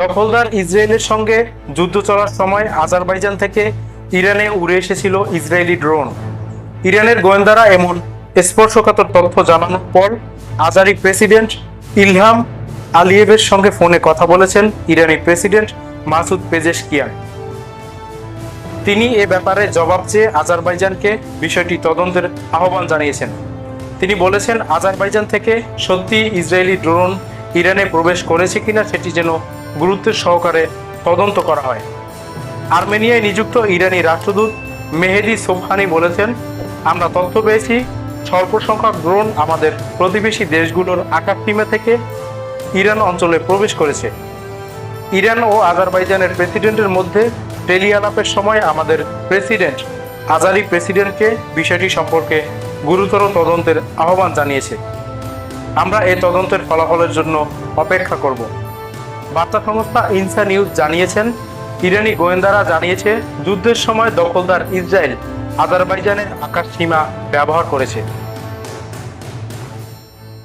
দখলদার ইসরায়েলের সঙ্গে যুদ্ধ চলার সময় আজারবাইজান থেকে ইরানে উড়ে এসেছিল ইসরায়েলি ড্রোন। ইরানের গোয়েন্দারা এমন স্পর্শকাতর তথ্য জানানোর পর আজারি প্রেসিডেন্ট ইলহাম আলিয়েভের সঙ্গে ফোনে কথা বলেছেন ইরানি প্রেসিডেন্ট মাসুদ পেজেশকিয়ান। তিনি এ ব্যাপারে জবাব চেয়ে আজারবাইজানকে বিষয়টি তদন্তের আহ্বান জানিয়েছেন। তিনি বলেছেন, আজারবাইজান থেকে সত্যি ইসরায়েলি ড্রোন ইরানে প্রবেশ করেছে কিনা সেটি যেন গুরুত্বের সহকারে তদন্ত করা হয়। আর্মেনিয়ায় নিযুক্ত ইরানি রাষ্ট্রদূত মেহেদি সোবহানি বলেছেন, আমরা তথ্য পেয়েছি, স্বল্প সংখ্যক ড্রোন আমাদের প্রতিবেশী দেশগুলোর আকাশ সীমা থেকে ইরান অঞ্চলে প্রবেশ করেছে। ইরান ও আজারবাইজানের প্রেসিডেন্টের মধ্যে টেলি আলাপের সময় আমাদের প্রেসিডেন্ট আজারি প্রেসিডেন্টকে বিষয়টি সম্পর্কে গুরুতর তদন্তের আহ্বান জানিয়েছে। আমরা এই তদন্তের ফলাফলের জন্য অপেক্ষা করব। বার্তা সংস্থা ইনসা নিউজ জানিয়েছেন, ইরানি গোয়েন্দারা জানিয়েছে, যুদ্ধের সময় দখলদার ইসরায়েল আজারবাইজানের আকাশ সীমা ব্যবহার করেছে।